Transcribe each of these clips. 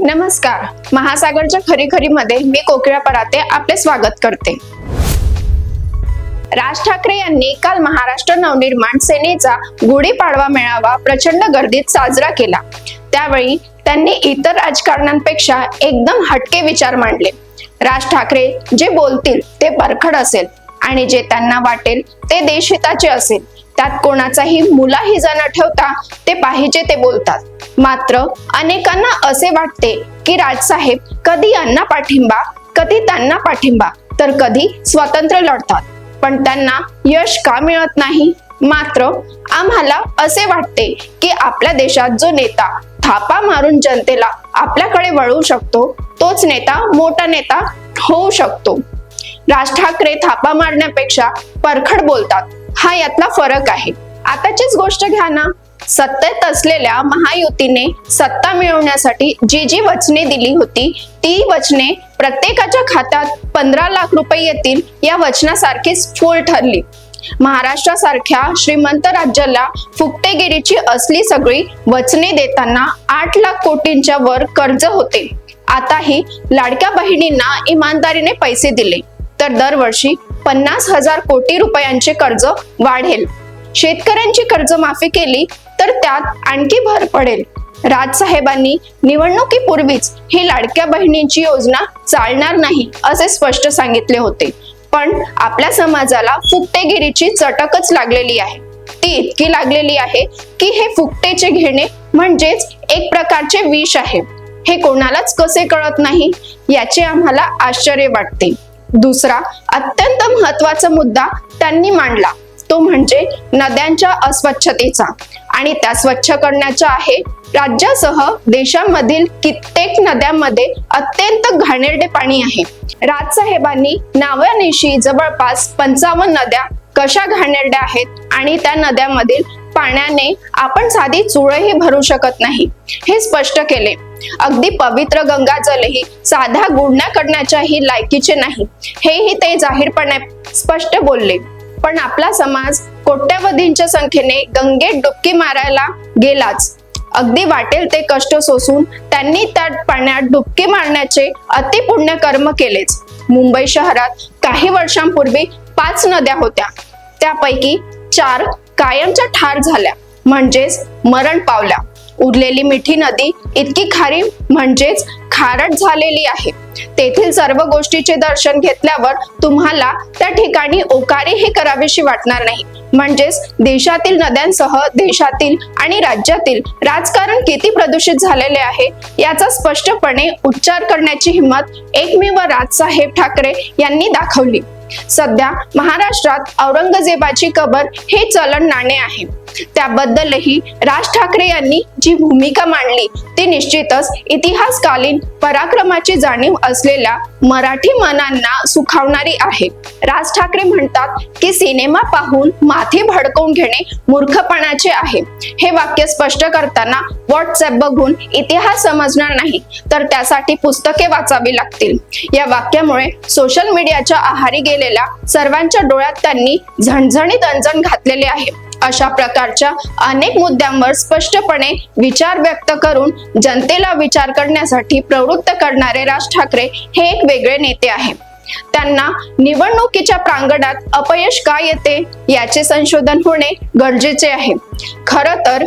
नमस्कार. महासागरच्या खरी खरी मध्ये मी कोकिळा पराते आपले स्वागत करते. राज ठाकरे यांनी काल महाराष्ट्र नवनिर्माण सेनेचा गुढीपाडवा मेळावा प्रचंड गर्दीत साजरा केला. त्यावेळी त्यांनी इतर राजकारण्यांपेक्षा एकदम हटके विचार मांडले. राज ठाकरे जे बोलतील ते परखड असेल आणि जे त्यांना वाटेल ते देशहिताचे असेल. त्यात कोणाचाही मुलाहिजा न ठेवता ते पाहिजे ते बोलतात. मात्र अनेकांना असे वाटते की राजसाहेब कधी यांना पाठिंबा कधी त्यांना पाठिंबा तर कधी स्वतंत्र लढतात. पण त्यांना यश का मिळत नाही? मात्र आम्हाला असे वाटते की आपल्या देशात जो नेता थापा मारून जनतेला आपल्याकडे वळवू शकतो तोच नेता मोठा नेता होऊ शकतो. राज ठाकरे थापा मारण्यापेक्षा परखड बोलतात. हा यातला फरक आहे. आताचीच गोष्ट घ्या ना. सत्तेत असलेल्या महायुतीने सत्ता मिळवण्यासाठी जी जी वचने दिली होती ती वचने प्रत्येकाच्या खात्यात पंधरा लाख रुपये येतील या वचनासारखीच फूल ठरली. महाराष्ट्रासारख्या श्रीमंत राज्याला फुकटेगिरीची असली सगळी वचने देताना आठ लाख कोटींच्या वर कर्ज होते. आताही लाडक्या बहिणींना इमानदारीने पैसे दिले. तर दरवर्षी पन्नास हजार कोटी रुपयांचे कर्ज वाढेल. शेतकऱ्यांची कर्जमाफी केली तर त्यात आणखी भर पडेल. राजसाहेबांनी निवडणुकीपूर्वीच ही लाडक्या बहिणींची योजना चालणार नाही असे स्पष्ट सांगितले होते. पण आपल्या समाजाला फुकटेगिरीची चटकच लागलेली आहे. ती इतकी लागलेली आहे की हे फुकटेचे घेणे म्हणजेच एक प्रकारचे विष आहे. हे कोणालाच कसे कळत नाही याचे आम्हाला आश्चर्य वाटते. दुसरा अत्यंत महत्त्वाचा मुद्दा त्यांनी मांडला. तो म्हणजे नद्यांच्या अस्वच्छतेचा. आणि त्या स्वच्छ करण्याच्या आहे राज्यासह देशामधील कित्येक नद्यांमध्ये अत्यंत घाणेरडे पाणी आहे. राजसाहेबांनी नावानिशी जवळपास पंचावन्न नद्या कशा घाणेरड्या आहेत आणि त्या नद्यांमधील पाण्याने आपण साधी चुळही भरू शकत नाही. हे स्पष्ट केले. अगदी पवित्र गंगा जलही साध्या गुडण्या करण्याच्याही लायकीचे नाही. हेही ते जाहीरपणे स्पष्ट बोलले. पण आपला समाज कोट्यवधींच्या संख्येने गंगेत डुबकी मारायला गेलाच. अगदी वाटेल ते कष्ट सोसून त्यांनी त्या पाण्यात डुबकी मारण्याचे अतिपुण्य कर्म केलेच. मुंबई शहरात काही वर्षांपूर्वी पाच नद्या होत्या. त्यापैकी चार कायमच्या ठार झाल्या. म्हणजेच मरण पावल्या. उरलेली मिठी नदी इतकी खारी म्हणजेच खारट झालेली आहे. तेथील सर्व गोष्टीचे दर्शन घेतल्यावर तुम्हाला त्या ठिकाणी ओकारीही करावीशी वाटणार नाही. म्हणजेच देशातील नद्यांसह देशातील आणि राज्यातील राजकारण किती प्रदूषित झालेले आहे याचा स्पष्टपणे उच्चार करण्याची हिंमत एकमेव राजसाहेब ठाकरे यांनी दाखवली. सध्या महाराष्ट्रात औरंगजेबाची कबर हे चलन नाणे आहे. त्याबद्दलही राज ठाकरे यांनी जी भूमिका मांडली ती निश्चितच इतिहासकालीन पराक्रमाची जाणीव असलेल्या मराठी मनांना सुखावणारी आहे. राज ठाकरे म्हणतात की सिनेमा पाहून माथी भडकवून घेणे मूर्खपणाचे आहे. हे वाक्य स्पष्ट करताना व्हॉट्सअप बघून इतिहास समजणार नाही तर त्यासाठी पुस्तके वाचावी लागतील. या वाक्यामुळे सोशल मीडियाच्या आहारी गेलेल्या सर्वांच्या डोळ्यात त्यांनी झणझणीत अंजण घातलेले आहे. अशा प्रकारच्या अनेक मुद्द्यांवर स्पष्टपणे विचार व्यक्त करून जनतेला विचार करण्यासाठी प्रवृत्त करणारे राज ठाकरे हे एक वेगळे नेते आहे त्यांना निवडणुकीच्या प्रांगणात अपयश का येते याचे संशोधन होणे गरजेचे आहे. खर तर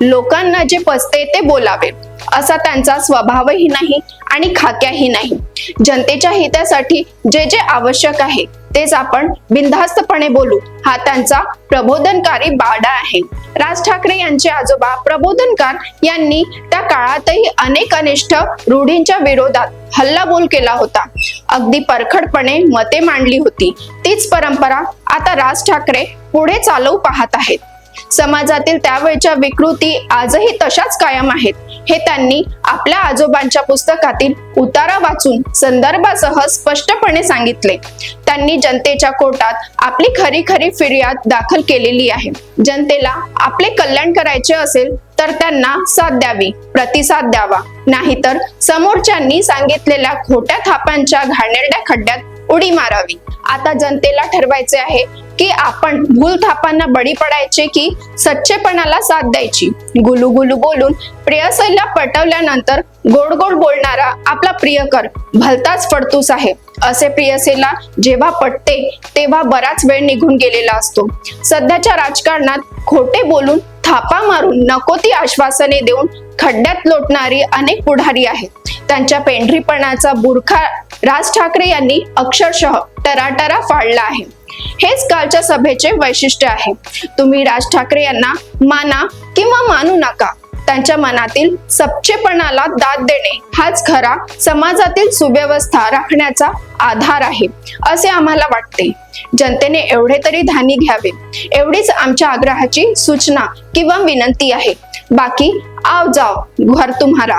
लोकांना जे पचते ते बोलावे असा त्यांचा स्वभावही नाही आणि खाक्याही नाही. जनतेच्या हितासाठी जे जे आवश्यक आहे तेच आपण बिनधास्तपणे बोलू. हा त्यांचा प्रबोधनकारी बाडा आहे. राज ठाकरे यांचे आजोबा प्रबोधनकार यांनी त्या काळातही अनेक अनिष्ट रूढींच्या विरोधात हल्लाबोल केला होता. अगदी परखडपणे मते मांडली होती. तीच परंपरा आता राज ठाकरे पुढे चालवू पाहत आहेत. समाजातील त्यावेळच्या विकृती आजही तशाच कायम आहेत. हे त्यांनी आपल्या आजोबांच्या पुस्तकातील उतारा वाचून संदर्भासह स्पष्टपणे सांगितले. त्यांनी जनतेच्या कोर्टात आपली खरी खरी फिर्याद दाखल केलेली आहे. जनतेला आपले कल्याण करायचे असेल तर त्यांना साथ द्यावी प्रतिसाद द्यावा. नाहीतर समोरच्यांनी सांगितलेल्या खोट्या थापांच्या घाणेरड्या खड्ड्यात उडी मारावी. आता जनतेला ठरवायचे आहे की आपण भूल थापांना बळी पडायचे की सच्चेपणाला साथ द्यायची. गुलू गुलू बोलून प्रेयसीला पटवल्यानंतर गोड गोड बोलणारा आपला प्रियकर भलताच फडतूस आहे. असे प्रियसेला जेव्हा पटते तेव्हा बराच वेळ निघून गेलेला असतो. सध्याच्या राजकारणात खोटे बोलून थापा मारून नको ती आश्वासने देऊन खड्ड्यात लोटणारी अनेक पुढारी आहेत. त्यांच्या पेंढरीपणाचा बुरखा राज ठाकरे यांनी अक्षरशः टराटरा फाडला आहे. हेच कालच्या सभेचे वैशिष्ट्य आहे. तुम्ही राज ठाकरे यांना माना किंवा मानू नका. त्यांच्या मनातील सपचेपणाला दाद देणे हाच खरा समाजातील सुव्यवस्था राखण्याचा आधार आहे असे आम्हाला वाटते. जनतेने एवढे तरी धानी घ्यावे. एवढीच आमच्या आग्रहाची सूचना किंवा विनंती आहे. बाकी आव जाव घर तुम्हाला.